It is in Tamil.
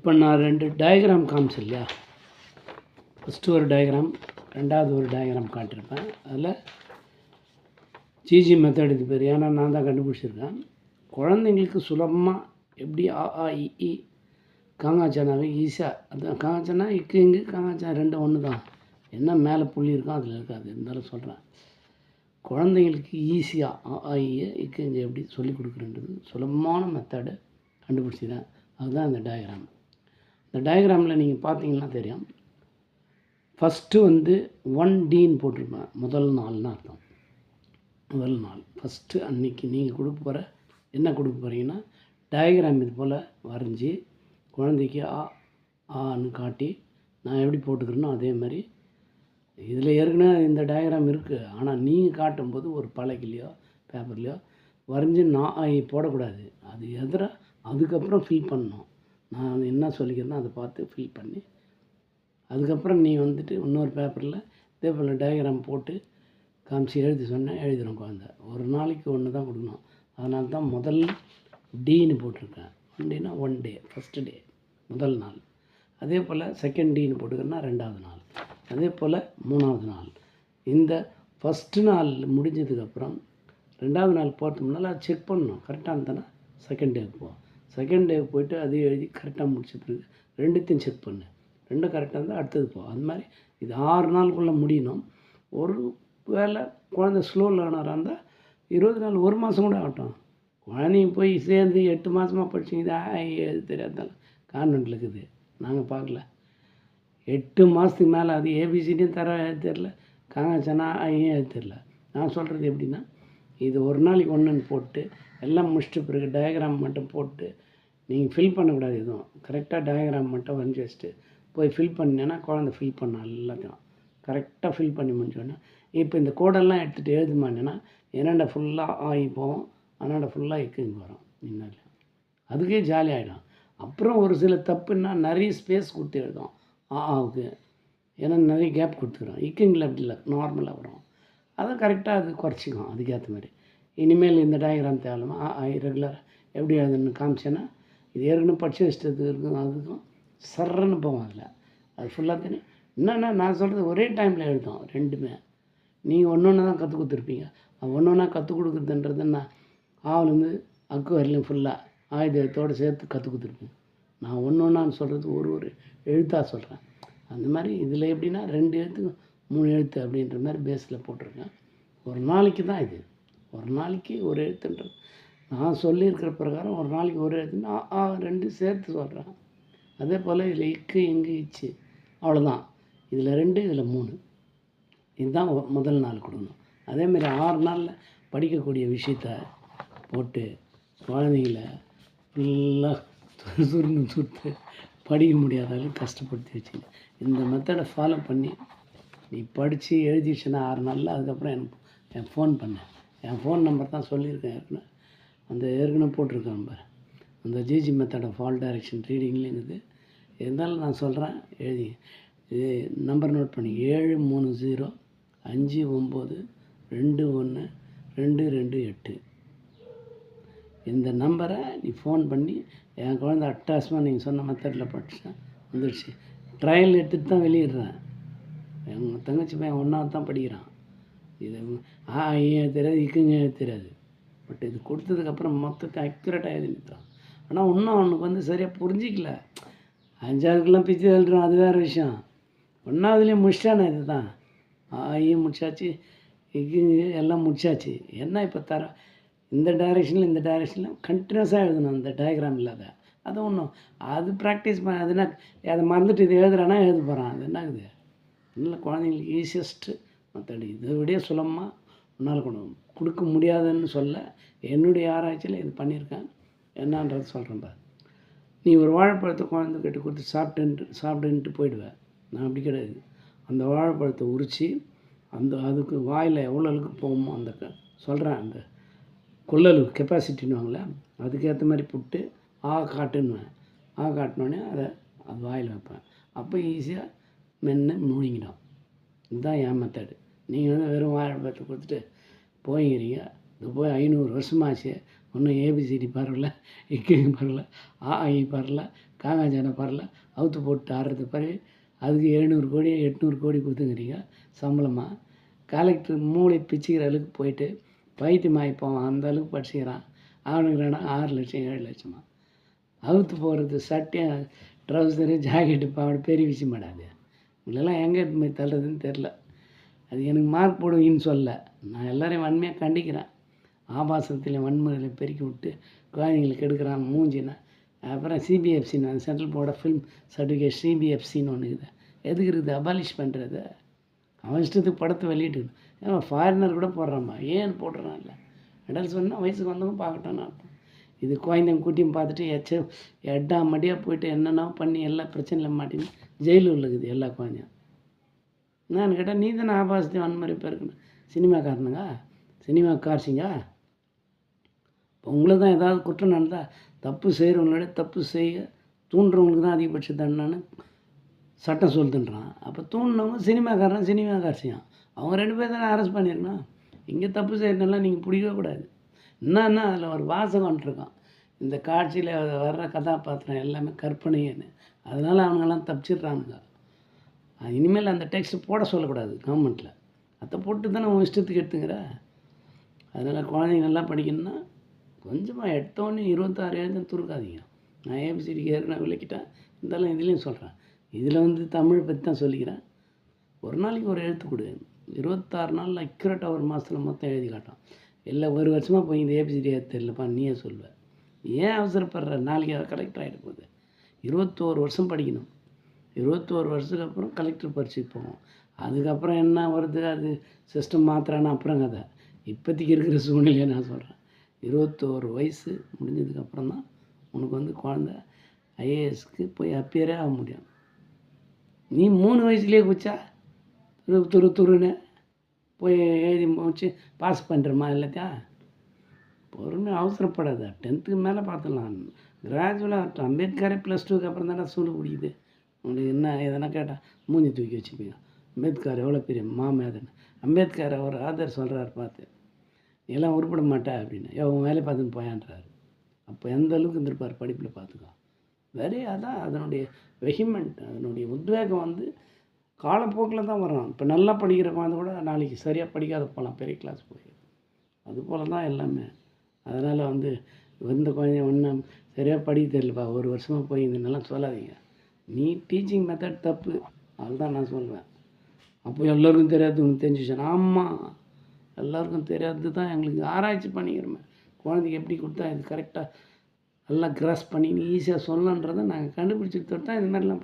இப்போ நான் ரெண்டு டயக்ராம் காமிச்சேன் இல்லையா? ஃபஸ்ட்டு ஒரு டயக்ராம் ரெண்டாவது ஒரு டயக்ராம் காட்டியிருப்பேன். அதில் ஜிஜி மெத்தட் இது பேர். ஏன்னா நான் தான் கண்டுபிடிச்சிருக்கேன். குழந்தைங்களுக்கு சுலபமாக எப்படி ஆ ஆ இ காங்காச்சானாவே ஈஸியாக அதுதான் காங்காச்சானா இக்கு இங்கு காங்காச்சா ரெண்டும் ஒன்று தான் என்ன மேலே புள்ளி இருக்கோ அதில் இருக்காது. இருந்தாலும் சொல்கிறேன் குழந்தைங்களுக்கு ஈஸியாக ஆ ஆ இ இக்கு இங்கே எப்படி சொல்லிக் கொடுக்குறன்றது சுலபமான மெத்தடு கண்டுபிடிச்சிதான் அதுதான் அந்த டயக்ராம் இந்த டயக்ராமில் நீங்கள் பார்த்தீங்கன்னா தெரியும். ஃபஸ்ட்டு வந்து ஒன் டீன்னு போட்டிருப்பேன் முதல் நாள்னு அர்த்தம். முதல் நாள். ஃபஸ்ட்டு அன்னைக்கு நீங்கள் கொடுக்க போகிற என்ன கொடுக்க போகிறீங்கன்னா டயக்ராம் இது போல் வரைஞ்சி குழந்தைக்கு ஆ ஆன்னு காட்டி நான் எப்படி போட்டுக்கிறேனோ அதே மாதிரி இதில் ஏற்கனவே இந்த டயக்ராம் இருக்குது ஆனால் நீங்கள் காட்டும்போது ஒரு பலகைலையோ பேப்பர்லையோ வரைஞ்சி நான் போடக்கூடாது. அது எதிராக அதுக்கப்புறம் ஃபில் பண்ணணும். நான் என்ன சொல்லிக்கிறேனோ அதை பார்த்து ஃபில் பண்ணி. அதுக்கப்புறம் நீ வந்துட்டு இன்னொரு பேப்பரில் இதே போல் டயக்ராம் போட்டு காமிச்சு எழுதி சொன்னேன் எழுதிடும் குழந்த. ஒரு நாளைக்கு ஒன்று தான் கொடுக்கணும். அதனால தான் முதல் டீன்னு போட்டிருக்கேன். ஒன் டேனா ஒன் டே ஃபஸ்ட்டு டே முதல் நாள். அதே போல் செகண்ட் டீன்னு போட்டுக்கிறேன்னா ரெண்டாவது நாள். அதே போல் மூணாவது நாள். இந்த ஃபஸ்ட்டு நாள் முடிஞ்சதுக்கப்புறம் ரெண்டாவது நாள் போகிறதுக்கு முன்னால் அதை செக் பண்ணணும் கரெக்டாக இருந்தேன்னா செகண்ட் டேக்கு போவோம் செகண்ட் டேக்கு போயிட்டு அதையும் எழுதி கரெக்டாக முடிச்ச பிறகு ரெண்டுத்தையும் செக் பண்ணு. ரெண்டும் கரெக்டாக இருந்தால் அடுத்தது போ. அது மாதிரி இது ஆறு நாளுக்குள்ளே முடியணும். ஒரு வேளை குழந்தை ஸ்லோ லேர்னராக இருந்தால் இருபது நாள் ஒரு மாதம் கூட ஆகட்டும். குழந்தையும் போய் சேர்ந்து எட்டு மாதமாக படிச்சிங்க இது தெரியாதாலும் கான்வெண்ட்டில் இருக்குது. நாங்கள் பார்க்கல. எட்டு மாதத்துக்கு மேலே அது ஏபிசிடியும் தர தெரில காங்காச்சனா ஐயும் தெரில நான் சொல்கிறது எப்படின்னா இது ஒரு நாளைக்கு ஒன்றுன்னு போட்டு எல்லாம் முடிச்சிட்ட பிறகு டயக்ராம் மட்டும் போட்டு நீங்கள் ஃபில் பண்ணக்கூடாது எதுவும். கரெக்டாக டயக்ராம் மட்டும் வரைஞ்சி வச்சுட்டு போய் ஃபில் பண்ணினேன்னா குழந்தை ஃபில் பண்ண எல்லாத்தையும். கரெக்டாக ஃபில் பண்ணி முடிஞ்சோடனே இப்போ இந்த கோடெல்லாம் எடுத்துகிட்டு எழுதுமானேன்னா என்னென்ன ஃபுல்லாக ஆகி போவோம். அண்ணாண்ட ஃபுல்லாக எக்குங்க வரும். முன்னாடி. அதுக்கே ஜாலி ஆகிடும் அப்புறம் ஒரு சில தப்புன்னா நிறைய ஸ்பேஸ் கொடுத்து எழுதும். ஆ ஆவுக்கு ஏன்னா நிறைய கேப் கொடுத்துக்கிறோம். இக்குங்கில் அப்படி இல்லை நார்மலாக வரும். அதை கரெக்டாக அது குறைச்சிக்கும். அதுக்கேற்ற மாதிரி. இனிமேல் இந்த டயக்ராம் தேவையில்லாம ரெகுலர் ஆ ரெகுலராக எப்படி எழுதணும்னு காமிச்சேன்னா இது ஏற்கனவே படிச்சு வச்சுட்டு இருக்கும் அதுக்கும் சர்றன்னு போவோம் அதில். அது ஃபுல்லாக தெரியும். என்னென்னா நான் சொல்கிறது ஒரே டைமில் எழுதும் ரெண்டுமே. நீங்கள் ஒன்று ஒன்று தான் கற்றுக் கொடுத்துருப்பீங்க. அது ஒன்று ஒன்றா கற்றுக் கொடுக்குறதுன்றது என்ன? ஆவுலேருந்து அக்கு வரலையும் ஃபுல்லாக ஆயுதத்தோடு சேர்த்து கற்றுக் கொடுத்துருப்பீங்க. நான் ஒன்று ஒன்றான்னு சொல்கிறது ஒரு ஒரு எழுத்தாக சொல்கிறேன் அந்த மாதிரி இதில் எப்படின்னா ரெண்டு எழுத்து மூணு எழுத்து அப்படின்ற மாதிரி பேஸில் போட்டிருக்கேன். ஒரு நாளைக்கு தான் இது. ஒரு நாளைக்கு ஒரு எழுத்துன்றது நான் சொல்லியிருக்கிற பிரகாரம் ஒரு நாளைக்கு ஒரு எழுத்துன்னு ஆ ரெண்டு சேர்த்து சொல்கிறேன் அதே போல் இதில் இக்கு இங்கு இச்சு. அவ்வளோதான் இதில் ரெண்டு இதில் மூணு. இதுதான் முதல் நாள் கொடுக்கணும். அதேமாரி ஆறு நாளில் படிக்கக்கூடிய விஷயத்த போட்டு குழந்தைங்கள ஃபுல்லாக சுருன்னு சுட்டு படிக்க முடியாத அளவுக்கு கஷ்டப்படுத்தி வச்சுங்க இந்த மெத்தடை ஃபாலோ பண்ணி நீ படித்து எழுதிடுச்சுன்னா ஆறு நாளில் அதுக்கப்புறம் எனக்கு என் ஃபோன் பண்ணேன் என் ஃபோன் நம்பர் தான் சொல்லியிருக்கேன். ஏற்கனவே அந்த ஏற்கனவே போட்டிருக்கேன் நம்பர் அந்த ஜிஜி மெத்தடை ஃபால் டைரக்ஷன் ரீடிங்லேயும் இருக்குது. இருந்தாலும் நான் சொல்கிறேன் எழுதி. இது நம்பர் நோட் பண்ணி. ஏழு மூணு ஜீரோ அஞ்சு ஒம்பது ரெண்டு ஒன்று ரெண்டு ரெண்டு எட்டு. இந்த நம்பரை நீ ஃபோன் பண்ணி என் குழந்த அட்டாசமாக நீங்கள் சொன்ன மெத்தடில் படிச்சேன் வந்துடுச்சு ட்ரையல் எடுத்துகிட்டு தான் வெளியிடுறேன். எங்கள் தங்கச்சி பையன் ஒன்றாவது தான் படிக்கிறான். இது ஆ ஏன் தெரியாது இக்குங்க தெரியாது. பட் இது கொடுத்ததுக்கப்புறம் மொத்தத்தை அக்யூரேட்டாக ஆகிடுது நிறுத்தான் ஆனால் இன்னும் அவனுக்கு வந்து சரியாக புரிஞ்சிக்கல. அஞ்சாவதுக்கெல்லாம் பிச்சு எழுதுறான் அது வேறு விஷயம். ஒன்றாவதுலேயும் முடிச்சிட்டானே இது தான் ஆயும் முடிச்சாச்சு. இக்குங்க எல்லாம் முடிச்சாச்சு. என்ன இப்போ தர இந்த டைரெக்ஷனில் இந்த டைரெக்ஷனில் கண்டினியூஸாக எழுதணும் அந்த டயக்ராம் இல்லாத அது. ஒன்றும் அது ப்ராக்டிஸ் பண்ண அது என்ன அதை மறந்துட்டு இது எழுதுறானா எழுத போகிறான் அது என்ன ஆகுது இல்லை குழந்தைங்களுக்கு ஈஸியஸ்ட்டு மற்றபடி இதை விட சுலபமாக உன்னால் கொண்டு கொடுக்க முடியாதுன்னு சொல்ல என்னுடைய ஆராய்ச்சியில் இது பண்ணியிருக்கேன். என்னன்றது சொல்கிறேன் பாரு. நீ ஒரு வாழைப்பழத்தை குழந்தைகிட்ட கொடுத்து சாப்பிட்டுன்ட்டு சாப்பிட்டுன்ட்டு போயிடுவேன் நான் அப்படி கிடையாது. அந்த வாழைப்பழத்தை உரித்து அந்த அதுக்கு வாயில் எவ்வளோ அளவுக்கு போகுமோ அந்த க சொல்கிறேன் அந்த கொள்ளளவு கெப்பாசிட்டின்னுவாங்களே அதுக்கேற்ற மாதிரி புட்டு ஆ காட்டுன்னுவேன் ஆ காட்டினோடனே அதை அது வாயில் வைப்பேன். அப்போ ஈஸியாக மென்று முழுங்கிடும். இதுதான் என் மெத்தடு நீங்கள் வந்து வெறும் வாழைப்பழத்தை கொடுத்துட்டு போய்க்கிறீங்க இது போய் ஐநூறு வருஷமாச்சு. ஒன்றும் ஏபிசிடி பரவல இக்கிங் பரவல ஆ பரவல காங்காஜனை காங்காஜான பரல அவுத்து போட்டு ஆடுறது பிறகு அதுக்கு எழுநூறு கோடி எட்நூறு கோடி கொடுத்துங்கிறீங்க சம்பளமாக கலெக்டர் மூளை பிச்சுக்கிற அளவுக்கு போயிட்டு பைத்தியம் ஆகிப்போம் அந்த அளவுக்கு படிச்சுக்கிறான். அவனுக்கு ஆறு லட்சம் ஏழு லட்சமா. அவுத்து போகிறது சட்டை ட்ரௌசரு ஜாக்கெட்டு பாவாடு பெரிய விஷயம் மாட்டாது உங்களெல்லாம் எங்கே எடுத்து போய் தள்ளுறதுன்னு தெரில அது எனக்கு மார்க் போடுவீங்கன்னு சொல்ல நான் எல்லோரையும் வன்மையாக கண்டிக்கிறேன். ஆபாசத்தில் வன்முறைகளை பெருக்கி விட்டு குழந்தைங்களுக்கு எடுக்கிறான் மூஞ்சினா. அப்புறம் சிபிஎஃப்சின்னு அந்த central board of film certificate சிபிஎஃப்சின்னு ஒன்று இருக்குது. எதுக்கு இருக்குது? அபாலிஷ் பண்ணுறது அவன் இஷ்டத்துக்கு படத்தை வெளியிட்டு ஏன் ஃபாரினர் கூட போடுறாம்மா ஏன் போடுறான் இல்லை அடல்ஸ் சொன்னால் வயசுக்கு வந்தவங்க பார்க்கட்டும் நான். இது குழந்தைங்க கூட்டியும் பார்த்துட்டு எச்ச எட்டா மடியாக போயிட்டு என்னென்ன பண்ணி எல்லா பிரச்சனையில் மாட்டின்னு ஜெயிலூரில் இருக்குது எல்லா குழந்தையும். நான் கேட்டால் நீ தானே ஆபாசத்தையும் வன்முறை பெருக்கணும். சினிமாக்காரனுங்க சினிமா கார்சிங்க இப்போ உங்களை தான் ஏதாவது குற்றம் நடந்தால் தப்பு செய்கிறவங்களோட தப்பு செய்ய தூண்டுறவங்களுக்கு தான் அதிகபட்ச தண்டனைன்னு சட்டம் சொல்லுதுன்றான். அப்போ தூண்டினவங்க சினிமாக்காரன் சினிமா காட்சியான் அவங்க ரெண்டு பேர் தானே அரெஸ்ட் பண்ணியிருக்கணும். இங்கே தப்பு செய்யறதுனால நீங்கள் பிடிக்கவே கூடாது. என்னன்னா அதில் ஒரு வாசகம் இருக்கான் இந்த காட்சியில் வர்ற கதாபாத்திரம் எல்லாமே கற்பனைன்னு அதனால் அவங்கெல்லாம் தப்பிச்சிடுறானுங்க. இனிமேல் அந்த டெக்ஸ்ட் போட சொல்லக்கூடாது கவர்மெண்ட்டில் அதை போட்டு தானே உன் இஷ்டத்துக்கு எடுத்துங்கிற அதனால் குழந்தைங்க நல்லா படிக்கணும்னா கொஞ்சமாக எடுத்தோன்னே இருபத்தாறு எழுத துருக்காதீங்க. நான் ஏபிசிடிக்கு ஏற்கனவே விளக்கிட்டேன். இருந்தாலும் இதுலேயும் சொல்கிறேன் இதில் வந்து தமிழ் பற்றி தான் சொல்லிக்கிறேன். ஒரு நாளைக்கு ஒரு எழுத்து கொடு. இருபத்தாறு நாளில் அக்யூரேட்டாக ஒரு மாதத்தில் மொத்தம் எழுதி காட்டும். இல்லை ஒரு வருஷமாக போய் இந்த ஏபிசிடி ஏற்ற தெரியலப்பா நீயே சொல்வ ஏன் அவசரப்படுற? நாளைக்கு கலெக்டர் ஆகிட போகுது. இருபத்தோரு வருஷம் படிக்கணும். இருபத்தோரு வருஷத்துக்கு அப்புறம் கலெக்டர் பரீட்சைக்கு போவோம் அதுக்கப்புறம் என்ன வருது? அது சிஸ்டம் மாத்திரான்னு அப்புறம் கதை. இப்போதைக்கு இருக்கிற சூழ்நிலையை நான் சொல்கிறேன் இருபத்தோரு வயசு முடிஞ்சதுக்கப்புறம் தான் உனக்கு வந்து குழந்த ஐஏஎஸ்க்கு போய் அப்பியரே ஆக முடியும். நீ மூணு வயசுலேயே குச்சா துரு துரு துருன்னு. போய் எழுதி முடிச்சு பாஸ் பண்ணுறமா எல்லாத்தையும் பொறுமை அவசரப்படாத. டென்த்துக்கு மேலே பார்த்துடலாம். கிராஜுவலாக அம்பேத்கரே ப்ளஸ் டூக்கு அப்புறம் தானே சூடு பிடிக்குது உங்களுக்கு என்ன எதனா கேட்டால் மூஞ்சி தூக்கி வச்சுப்பீங்க. அம்பேத்கர் எவ்வளோ பெரிய மாமேதன் அம்பேத்கர் அவர் ஆதர் சொல்கிறார் பார்த்து. எல்லாம் உருப்பட மாட்டே அப்படின்னு. எவன் வேலையை பார்த்துன்னு போயான்றாரு. அப்போ எந்த அளவுக்கு இருந்திருப்பார் படிப்பில் பார்த்துக்கோ. வெரி அதான் அதனுடைய வெஹிமெண்ட் அதனுடைய உத்வேகம் வந்து காலப்போக்கில் தான் வரும் இப்போ நல்லா படிக்கிற குழந்தை கூட நாளைக்கு சரியாக படிக்காத போகலாம் பெரிய கிளாஸ் போய். அதுபோல் தான் எல்லாமே. அதனால் வந்து இந்த குழந்தைய ஒன்றும் சரியாக படிக்க தெரியலப்பா. ஒரு வருஷமாக போய் இதெல்லாம் சொல்லாதீங்க. நீ டீச்சிங் மெத்தட் தப்பு. அதுதான் நான் சொல்வேன் அப்போ எல்லோருக்கும் தெரியாது உனக்கு தெரிஞ்சிச்சு ஆமாம் எல்லாருக்கும் தெரியாது தான் எங்களுக்கு ஆராய்ச்சி பண்ணிக்கிறோமே. குழந்தைக்கு எப்படி கொடுத்தா இது கரெக்டாக நல்லா கிராஸ் பண்ணி ஈஸியாக சொல்லன்றதை நாங்கள் கண்டுபிடிச்சி தான் இது மாதிரிலாம்